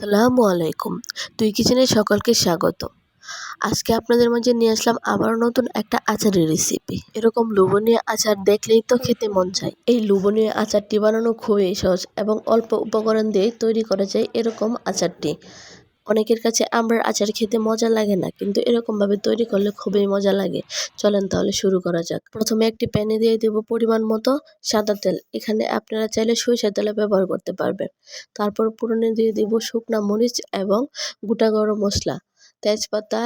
আসসালামু আলাইকুম। তুই কিচেনে সকলকে স্বাগত। আজকে আপনাদের মাঝে নিয়ে আসলাম আবার নতুন একটা আচারের রেসিপি এরকম লুবনীয় আচার দেখলেই তো খেতে মন চায়। এই লুবনীয় আচারটি বানানো খুবই সহজ এবং অল্প উপকরণ দিয়ে তৈরি করা যায় এরকম আচারটি। অনেকের কাছে আমড়ার আচার খেতে মজা লাগে না, কিন্তু এরকমভাবে তৈরি করলে খুবই মজা লাগে। চলেন তাহলে শুরু করা যাক। প্রথমে একটি প্যানে দিয়ে দেব পরিমাণ মতো সাদা তেল। এখানে আপনারা চাইলে সরিষার তেলে ব্যবহার করতে পারবেন। তারপর পুরনে দিয়ে দেব শুকনা মরিচ এবং গোটা গরম মশলা, তেজপাতা,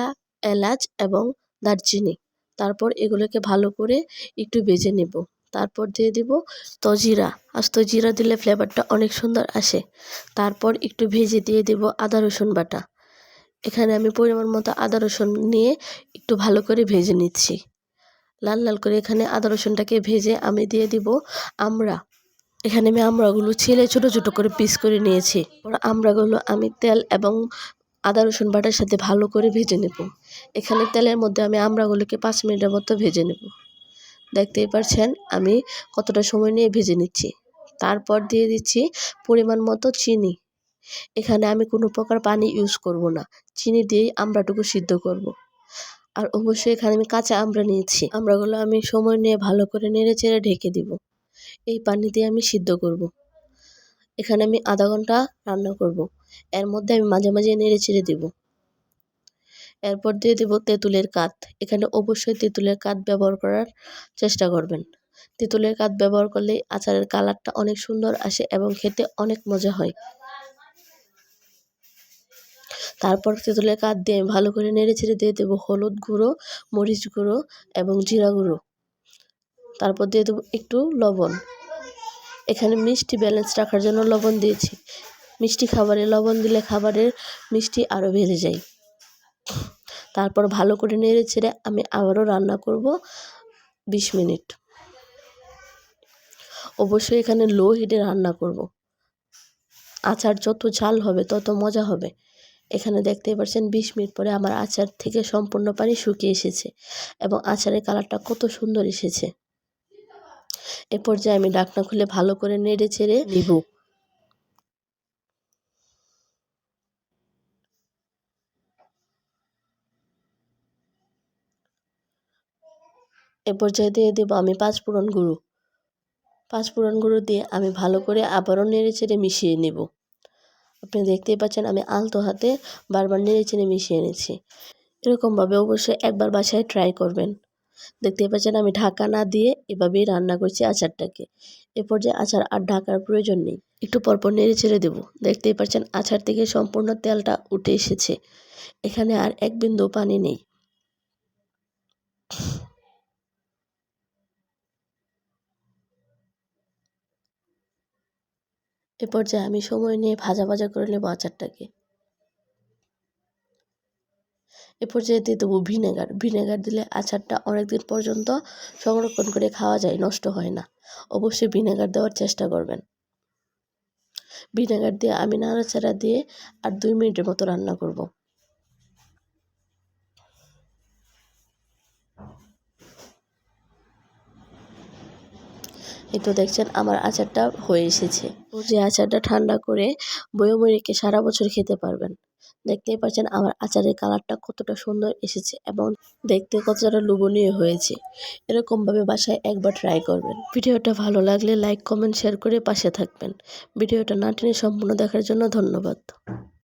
এলাচ এবং দারচিনি। তারপর এগুলোকে ভালো করে একটু ভেজে নেব। তারপর দিয়ে দিব তজিরা। আস্ত জিরা দিলে ফ্লেভারটা অনেক সুন্দর আসে। তারপর একটু ভেজে দিয়ে দেব আদা, রসুন বাটা। এখানে আমি পরিমাণ মতো আদা, রসুন নিয়ে একটু ভালো করে ভেজে নিচ্ছি। লাল লাল করে এখানে আদা, রসুনটাকে ভেজে আমি দিয়ে দিব আমড়া। এখানে আমি আমড়াগুলো ছেলে ছোট ছোট করে পিস করে নিয়েছি। আমড়াগুলো আমি তেল এবং আদা, রসুন বাটার সাথে ভালো করে ভেজে নেব। এখানে তেলের মধ্যে আমি আমড়াগুলোকে পাঁচ মিনিটের মতো ভেজে নেব। দেখতেই পারছেন, আমি কতটা সময় নিয়ে ভেজে নিচ্ছি তারপর দিয়ে দিচ্ছি পরিমাণ মতো চিনি এখানে আমি কোনো প্রকার পানি ইউজ করব না চিনি দিয়েই আমড়াটুকু সিদ্ধ করব। আর অবশ্যই এখানে আমি কাঁচা আমড়া নিয়েছি আমড়াগুলো আমি সময় নিয়ে ভালো করে নেড়ে চেড়ে ঢেকে দিব এই পানি দিয়ে আমি সিদ্ধ করব। এখানে আমি আধা ঘণ্টা রান্না করব। এর মধ্যে আমি মাঝে মাঝে নেড়ে চেড়ে দিব এরপর দিয়ে দেব তেঁতুলের কাত এখানে অবশ্যই তেঁতুলের কাত ব্যবহার করার চেষ্টা করবেন। তেঁতুলের কাত ব্যবহার করলে আচারের কালারটা অনেক সুন্দর আসে এবং খেতে অনেক মজা হয়। তারপর তেঁতুলের কাত দিয়ে ভালো করে নেড়ে ছেড়ে দিয়ে দেবো হলুদ গুঁড়ো, মরিচ গুঁড়ো এবং জিরা গুঁড়ো। তারপর দিয়ে দেবো একটু লবণ। এখানে মিষ্টি ব্যালেন্স রাখার জন্য লবণ দিয়েছি। মিষ্টি খাবারে লবণ দিলে খাবারের মিষ্টি আরও বেড়ে যায়। তারপর ভালো করে নেড়ে ছেড়ে আমি আবারও রান্না করব বিশ মিনিট। অবশ্যই এখানে লো হিটে রান্না করব। আচার যত ঝাল হবে, তত মজা হবে। এখানে দেখতেই পাচ্ছেন বিশ মিনিট পরে আমার আচার থেকে সম্পূর্ণ পানি শুকিয়ে এসেছে এবং আচারের কালারটা কত সুন্দর এসেছে। এ পর্যায়ে আমি ডাকনা খুলে ভালো করে নেড়ে ছেড়ে নিব। এ পর্যায়ে দিয়ে দেবো আমি পাঁচ ফোড়ন গুঁড়ো। পাঁচ ফোড়ন গুঁড়ো দিয়ে আমি ভালো করে আবারও নেড়ে চেড়ে মিশিয়ে নেব। আপনি দেখতেই পাচ্ছেন আমি আলতো হাতে বারবার নেড়ে চেড়ে মিশিয়ে নিচ্ছি। এরকমভাবে অবশ্যই একবার বাসায় ট্রাই করবেন। দেখতেই পাচ্ছেন আমি ঢাকা না দিয়ে এভাবেই রান্না করছি আচারটাকে। এ পর্যায়ে আচার আর ঢাকার প্রয়োজন নেই। একটু পরপর নেড়ে ছেড়ে দেবো। দেখতেই পাচ্ছেন আচার থেকে সম্পূর্ণ তেলটা উঠে এসেছে। এখানে আর এক বিন্দু পানি নেই। এ পর্যায়ে আমি সময় নিয়ে ভাজা ভাজা করে নেব আচারটাকে। এ পর্যায়ে দিয়ে দেবো ভিনেগার। ভিনেগার দিলে আচারটা অনেক দিন পর্যন্ত সংরক্ষণ করে খাওয়া যায়, নষ্ট হয় না। অবশ্যই ভিনেগার দেওয়ার চেষ্টা করবেন। ভিনেগার দিয়ে আমি নাড়াচাড়া দিয়ে আর দুই মিনিটের মতো রান্না করব। এই তো দেখছেন, আমার আচারটা হয়ে এসেছে। যে আচারটা ঠান্ডা করে বয়মে রেখে সারা বছর খেতে পারবেন। দেখতেই পাচ্ছেন, আমার আচারের কালারটা কতটা সুন্দর এসেছে এবং দেখতে কতটা লোভনীয় হয়েছে। এরকমভাবে বাসায় একবার ট্রাই করবেন। ভিডিওটা ভালো লাগলে লাইক কমেন্ট শেয়ার করে পাশে থাকবেন। ভিডিওটা না টেনে সম্পূর্ণ দেখার জন্য ধন্যবাদ।